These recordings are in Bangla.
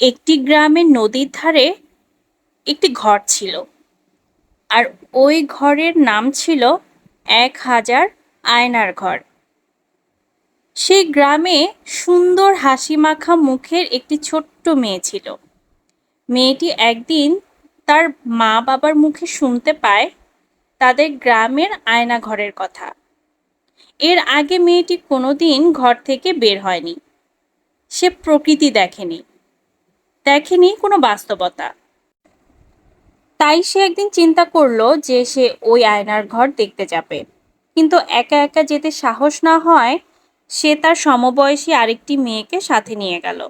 একটি গ্রামের নদীর ধারে একটি ঘর ছিল। আর ওই ঘরের নাম ছিল এক হাজার আয়নার ঘর। সেই গ্রামে সুন্দর হাসি মাখা মুখের একটি ছোট্ট মেয়ে ছিল। মেয়েটি একদিন তার মা বাবার মুখে শুনতে পায় তাদের গ্রামের আয়না ঘরের কথা। এর আগে মেয়েটি কোনোদিন ঘর থেকে বের হয়নি। সে প্রকৃতি দেখেনি। দেখেনি কোনো বাস্তবতা। তাই সে একদিন চিন্তা করল যে সে ওই আয়নার ঘর দেখতে যাবে। কিন্তু একা একা যেতে সাহস না হয়, সে তার সমবয়সী আরেকটি মেয়েকে সাথে নিয়ে গেল।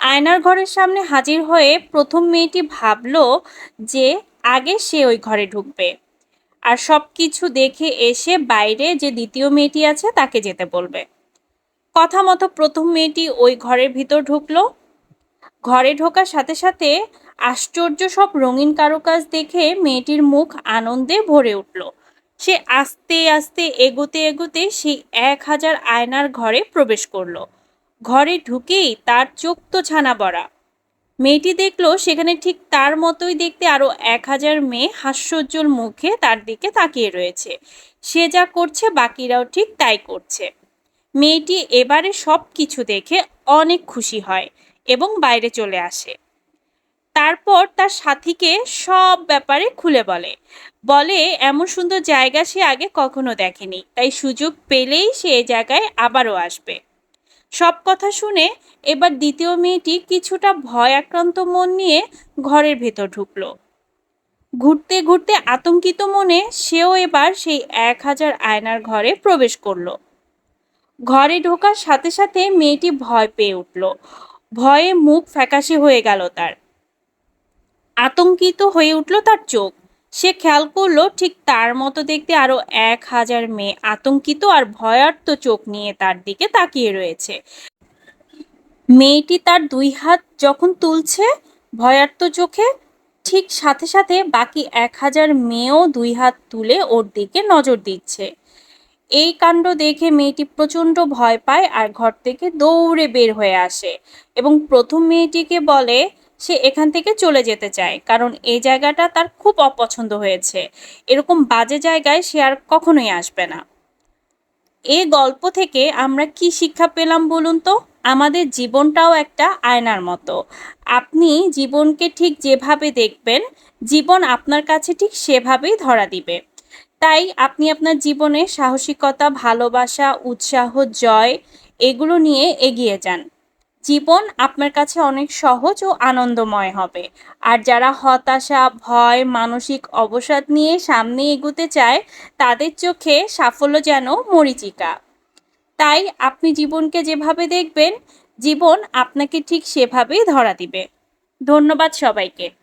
আয়নার ঘরের সামনে হাজির হয়ে প্রথম মেয়েটি ভাবলো যে আগে সে ওই ঘরে ঢুকবে। আর সব কিছু দেখে এসে বাইরে যে দ্বিতীয় মেয়েটি আছে তাকে যেতে বলবে। কথা মতো প্রথম মেয়েটি ওই ঘরের ভিতর ঢুকলো। ঘরে ঢোকার সাথে সাথে আশ্চর্য সব রঙিন কারুকাজ দেখে মেয়েটির মুখ আনন্দে ভরে উঠল। সে আস্তে আস্তে এগোতে এগোতে সেই এক হাজার আয়নার ঘরে প্রবেশ করল। ঘরে ঢুকেই তার চোখ তো ছানা বড়া। মেয়েটি দেখল সেখানে ঠিক তার মতোই দেখতে আরও এক হাজার মেয়ে হাস্যোজ্জ্বল মুখে তার দিকে তাকিয়ে রয়েছে। সে যা করছে বাকিরাও ঠিক তাই করছে। মেয়েটি এবারে সব কিছু দেখে অনেক খুশি হয়। এবং বাইরে চলে আসে। তারপর তার সাথীকে সব ব্যাপারে খুলে বলে। বলে, এমন সুন্দর জায়গা সে আগে কখনো দেখেনি, তাই সুযোগ পেলেই সে এ জায়গায় আবারও আসবে সব কথা শুনে এবার দ্বিতীয় মেয়েটি কিছুটা ভয় আক্রান্ত মন নিয়ে ঘরের ভেতর ঢুকলো। ঘুরতে ঘুরতে আতঙ্কিত মনে সেও এবার সেই এক হাজার আয়নার ঘরে প্রবেশ করল। ঘরে ঢোকার সাথে সাথে মেয়েটি ভয় পেয়ে উঠল। ভয়ে মুখ ফ্যাকাশে হয়ে গেল তার। আতঙ্কিত হয়ে উঠল তার চোখ। সে খেয়াল করল ঠিক তার মতো দেখতে আরও এক হাজার মেয়ে আতঙ্কিত আর ভয়ার্থ চোখ নিয়ে তার দিকে তাকিয়ে রয়েছে। মেয়েটি তার দুই হাত যখন তুলছে ভয়ার্থ চোখে, ঠিক সাথে সাথে বাকি এক হাজার মেয়েও দুই হাত তুলে ওর দিকে নজর দিচ্ছে। এই কাণ্ড দেখে মেয়েটি প্রচণ্ড ভয় পায় আর ঘর থেকে দৌড়ে বের হয়ে আসে এবং প্রথম মেয়েটিকে বলে সে এখান থেকে চলে যেতে চায়, কারণ এই জায়গাটা তার খুব অপছন্দ হয়েছে। এরকম বাজে জায়গায় সে আর কখনোই আসবে না। এই গল্প থেকে আমরা কি শিক্ষা পেলাম বলুন তো? আমাদের জীবনটাও একটা আয়নার মতো। আপনি জীবনকে ঠিক যেভাবে দেখবেন, জীবন আপনার কাছে ঠিক সেভাবেই ধরা দিবে। তাই আপনি আপনার জীবনে সাহসিকতা, ভালোবাসা, উৎসাহ, জয় এগুলো নিয়ে এগিয়ে যান। জীবন আপনার কাছে অনেক সহজ ও আনন্দময় হবে। আর যারা হতাশা, ভয়, মানসিক অবসাদ নিয়ে সামনে এগুতে চায়, তাদের চোখে সাফল্য যেন মরিচিকা। তাই আপনি জীবনকে যেভাবে দেখবেন, জীবন আপনাকে ঠিক সেভাবেই ধরা দিবে। ধন্যবাদ সবাইকে।